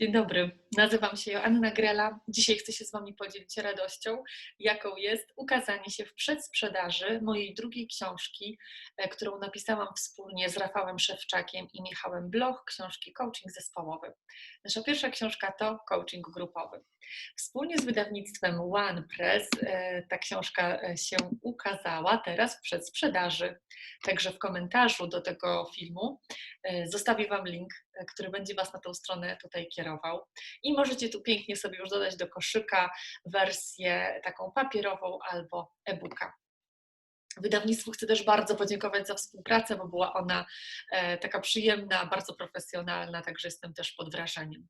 Dzień dobry, nazywam się Joanna Grela. Dzisiaj chcę się z Wami podzielić radością, jaką jest ukazanie się w przedsprzedaży mojej drugiej książki, e, którą napisałam wspólnie z Rafałem Szewczakiem i Michałem Bloch, książki Coaching Zespołowy. Nasza pierwsza książka to Coaching Grupowy. Wspólnie z wydawnictwem One Press e, ta książka e, się ukazała teraz w przedsprzedaży. Także w komentarzu do tego filmu zostawię Wam link, który będzie Was na tą stronę tutaj kierował. I możecie tu pięknie sobie już dodać do koszyka wersję taką papierową albo e-booka. Wydawnictwu chcę też bardzo podziękować za współpracę, bo była ona e, taka przyjemna, bardzo profesjonalna, także jestem też pod wrażeniem.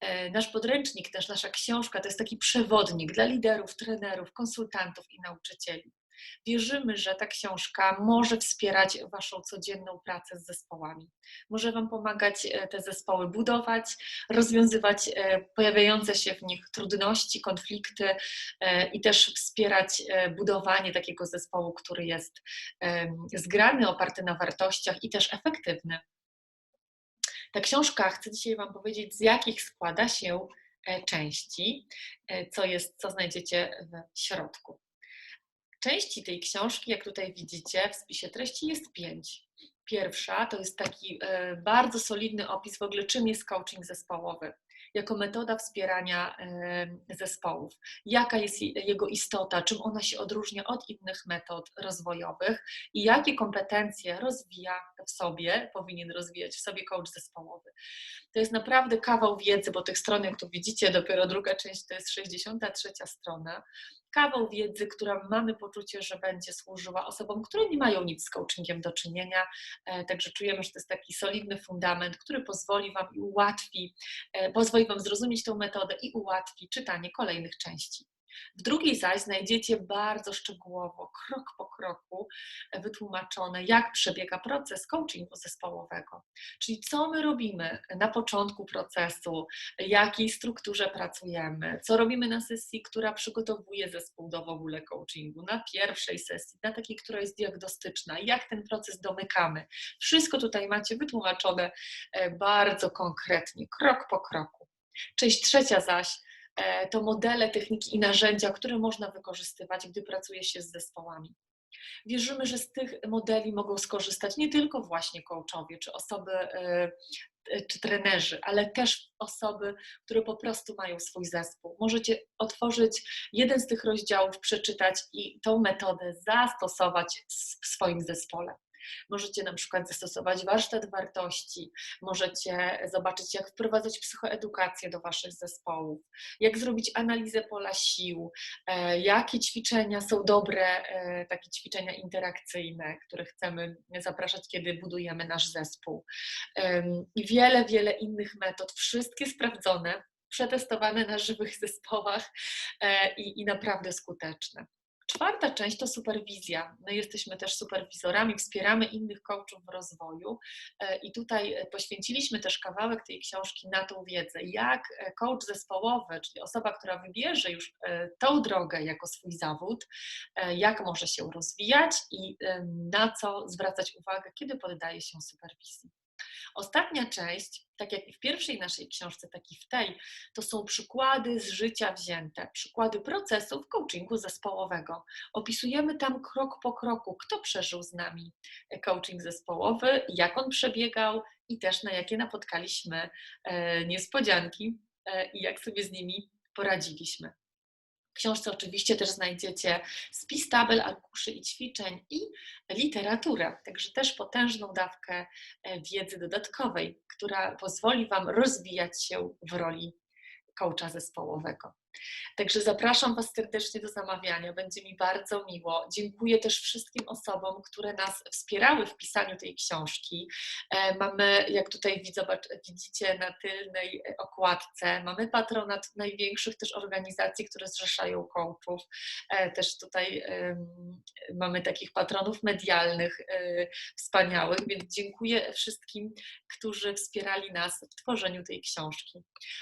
E, nasz podręcznik, też nasza książka to jest taki przewodnik dla liderów, trenerów, konsultantów i nauczycieli. Wierzymy, że ta książka może wspierać Waszą codzienną pracę z zespołami. Może Wam pomagać e, te zespoły budować, rozwiązywać e, pojawiające się w nich trudności, konflikty e, i też wspierać budowanie takiego zespołu, który jest zgrany, oparty na wartościach i też efektywny. Ta książka, chcę dzisiaj Wam powiedzieć, z jakich składa się części, co jest, co znajdziecie w środku. Części tej książki, jak tutaj widzicie, w spisie treści jest pięć. Pierwsza to jest taki e, bardzo solidny opis w ogóle, czym jest coaching zespołowy jako metoda wspierania zespołów. Jaka jest jego istota, czym ona się odróżnia od innych metod rozwojowych i jakie kompetencje rozwija w sobie, powinien rozwijać w sobie coach zespołowy. To jest naprawdę kawał wiedzy, bo tych stron, jak tu widzicie, dopiero druga część to jest 63 strona kawał wiedzy, która mamy poczucie, że będzie służyła osobom, które nie mają nic z coachingiem do czynienia. E, także czujemy, że to jest taki solidny fundament, który pozwoli Wam i ułatwi, e, pozwoli Wam zrozumieć tę metodę i ułatwi czytanie kolejnych części. W drugiej zaś znajdziecie bardzo szczegółowo, krok po kroku wytłumaczone, jak przebiega proces coachingu zespołowego. Czyli co my robimy na początku procesu, jakiej strukturze pracujemy, co robimy na sesji, która przygotowuje zespół do w ogóle coachingu, na pierwszej sesji, na takiej, która jest diagnostyczna, jak ten proces domykamy. Wszystko tutaj macie wytłumaczone e, bardzo konkretnie, krok po kroku. Część trzecia zaś to modele, techniki i narzędzia, które można wykorzystywać, gdy pracuje się z zespołami. Wierzymy, że z tych modeli mogą skorzystać nie tylko właśnie coachowie czy osoby, e, e, czy trenerzy, ale też osoby, które po prostu mają swój zespół. Możecie otworzyć jeden z tych rozdziałów, przeczytać i tą metodę zastosować w swoim zespole. Możecie na przykład zastosować warsztat wartości, możecie zobaczyć, jak wprowadzać psychoedukację do Waszych zespołów, jak zrobić analizę pola sił, e, jakie ćwiczenia są dobre, e, takie ćwiczenia interakcyjne, które chcemy zapraszać, kiedy budujemy nasz zespół. I wiele, wiele innych metod, wszystkie sprawdzone, przetestowane na żywych zespołach e, i, i naprawdę skuteczne. Czwarta część to superwizja. My jesteśmy też superwizorami, wspieramy innych coachów w rozwoju e, i tutaj e, poświęciliśmy też kawałek tej książki na tą wiedzę, jak e, coach zespołowy, czyli osoba, która wybierze już tą drogę jako swój zawód, jak może się rozwijać i na co zwracać uwagę, kiedy poddaje się superwizji. Ostatnia część, tak jak i w pierwszej naszej książce, tak i w tej, to są przykłady z życia wzięte, przykłady procesów coachingu zespołowego. Opisujemy tam krok po kroku, kto przeżył z nami coaching zespołowy, jak on przebiegał i też na jakie napotkaliśmy e, niespodzianki e, i jak sobie z nimi poradziliśmy. Książce oczywiście też znajdziecie spis tabel, arkuszy i ćwiczeń i literaturę, także też potężną dawkę e, wiedzy dodatkowej, która pozwoli Wam rozwijać się w roli coacha zespołowego. Także zapraszam Was serdecznie do zamawiania, będzie mi bardzo miło. Dziękuję też wszystkim osobom, które nas wspierały w pisaniu tej książki. E, mamy, jak tutaj widzicie na tylnej okładce, mamy patronat największych też organizacji, które zrzeszają coachów. E, też tutaj mamy takich patronów medialnych e, wspaniałych, więc dziękuję wszystkim, którzy wspierali nas w tworzeniu tej książki.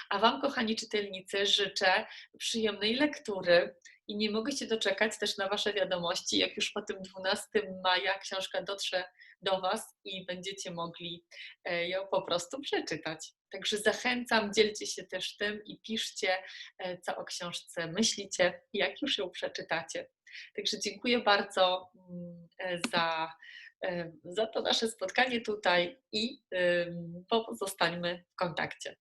A Wam, kochani czytelnicy, życzę przyjemnej lektury i nie mogę się doczekać też na Wasze wiadomości, jak już po tym 12 maja książka dotrze do Was i będziecie mogli e, ją po prostu przeczytać. Także zachęcam, dzielcie się też tym i piszcie, e, co o książce myślicie, jak już ją przeczytacie. Także dziękuję bardzo mm, e, za, za to nasze spotkanie tutaj i pozostańmy w kontakcie.